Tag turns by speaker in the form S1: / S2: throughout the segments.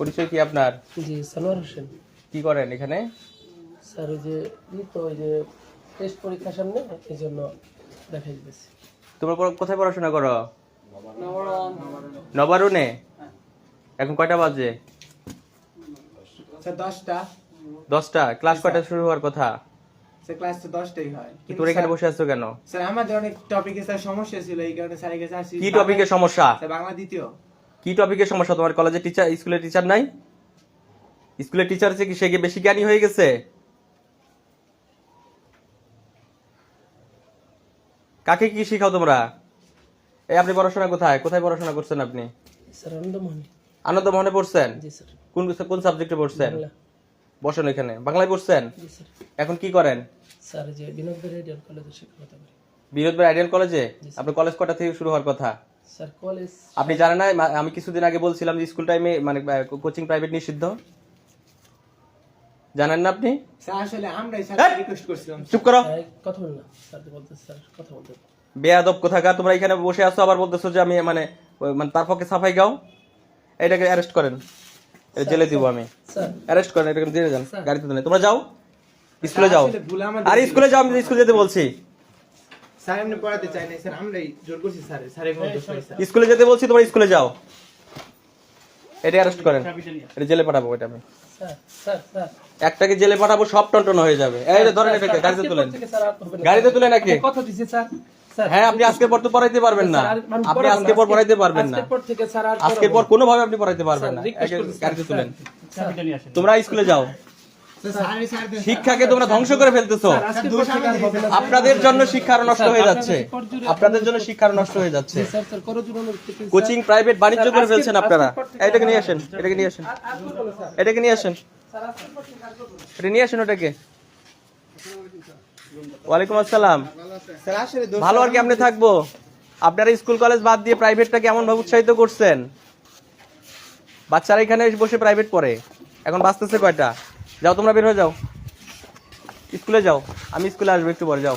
S1: পরিচয় কি আপনার?
S2: জি সানোয়ার হোসেন।
S1: কি করেন এখানে?
S2: স্যার ওই যে এই তো ওই যে টেস্ট পরীক্ষার সামনে এই জন্য দেখাই দিতেছি।
S1: তোমরা পড়া- কোথায় পড়াশোনা করো? নবারুণে। এখন কয়টা বাজে?
S3: স্যার দশটা।
S1: দশটা? ক্লাস কয়টা শুরু হওয়ার কথা?
S3: স্যার ক্লাস তো দশটাই হয়।
S1: কি তোর এখানে বসে আছো কেন?
S3: স্যার আমাদের অনেক টপিকে স্যার সমস্যা ছিল এই কারণে স্যারের কাছে আসি
S1: কি টপিকের সমস্যা?
S3: স্যার বাংলা দ্বিতীয়।
S1: কি টপিকের সমস্যা? তোমার কলেজে টিচার স্কুলের টিচার নাই? স্কুলের টিচার কি সে বেশি জ্ঞানী হয়ে গেছে? কাকে কি শিখাও তোমরা? এই আপনি পড়াশোনা কোথায়? কোথায় পড়াশোনা করছেন আপনি? আনন্দ মোহনে পড়ছেন? কোন কোন সাবজেক্টে পড়ছেন? বসেন এখানে। বাংলায় পড়ছেন? এখন কি করেন?
S2: স্যার যে বিনোদ রেডিয়াল কলেজে
S1: বিনোদ আইডিয়াল কলেজে আপনার কলেজ কটা থেকে শুরু হওয়ার কথা? আপনি জানেন না আমি কিছুদিন আগে বলছিলাম যে স্কুল টাইমে মানে কোচিং প্রাইভেট নিষিদ্ধ। জানেন না আপনি?
S3: স্যার আসলে আমরাই স্যার? রিকোয়েস্ট করছিলাম
S1: চুপ করো।
S2: কথা বল না। স্যার বলতে স্যার কথা বলতে
S1: বেয়াদব কোথাকার তোমরা এখানে বসে আছো আবার বলতেছো যে আমি মানে মানে তার পক্ষে সাফাই গাও। এটাকে অ্যারেস্ট করেন। এটা জেলে দিব আমি।
S2: স্যার।
S1: অ্যারেস্ট করেন এটাকে জেলে যান গাড়িতে তোমরা যাও স্কুলে যাও। আরে স্কুলে যাও আমি স্কুলে যেতে বলছি।
S3: স্যার এমনি পড়াতে চাই না স্যার আমরাই জোর করছি স্যার স্যারের কোনো দোষ নাই স্যার।
S1: স্কুলে যেতে বলছি তোমরা স্কুলে যাও। এটা অ্যারেস্ট করেন। এটা জেলে পাঠাবো এটা আমি।
S2: Sir sir sir.
S1: একটাকে জেলে পাঠাবো সব টনটন হয়ে যাবে। এই ধরেন এটাকে গাড়িতে তুলেন।
S2: থেকে স্যার আর হবে না।
S1: গাড়িতে তুলে নাকি?
S2: কথা দিছি স্যার। স্যার
S1: হ্যাঁ আপনি আজকের পর তো পড়াইতে পারবেন না। আপনি আজকের পর পড়াইতে পারবেন না।
S2: আজকের পর থেকে স্যার আর
S1: আজকের পর
S2: পড়াবো
S1: কোনোভাবে আপনি পড়াইতে পারবেন না। গাড়িতে তুলেন। তোমরা স্কুলে যাও। শিক্ষাকে তোমরা ধ্বংস করে ফেলতেছো। আপনাদের জন্য শিক্ষা আরও নষ্ট হয়ে যাচ্ছে। আপনাদের জন্য শিক্ষা আরও নষ্ট হয়ে যাচ্ছে। কোচিং প্রাইভেট বাণিজ্য করে ফেলছেন আপনারা। এটাকে নিয়ে আসেন এটাকে নিয়ে আসেন। এটাকে নিয়ে আসেন। এটা নিয়ে আসেন ওটাকে। ওয়ালাইকুম আসসালাম।
S3: স্যার আসলে দোষ
S1: ভালো আর কি আপনি থাকব? আপনারা স্কুল কলেজ বাদ দিয়ে প্রাইভেটটা কেমন ভাবে উৎসাহিত করছেন? বাচ্চারা এখানে বসে প্রাইভেট পড়ে। এখন বাঁচতেছে কয়টা? যাও, তোমরা বের হয়ে যাও। স্কুলে যাও। আমি স্কুলে আসব, একটু পরে যাও।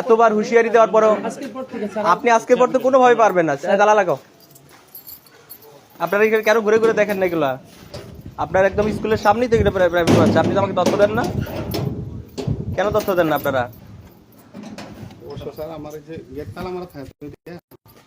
S1: এতবার হুঁশিয়ারি দেওয়ার পরও
S2: আজকের
S1: আপনি আজকে পর তো কোনোভাবে পারবেন না। গালা লাগাও আপনারা কেন ঘুরে ঘুরে দেখেন না এগুলা? আপনার একদম স্কুলের সামনেই তো প্রাইভেট আছে আপনি তো আমাকে তথ্য দেন না? কেন তথ্য দেন না আপনারা?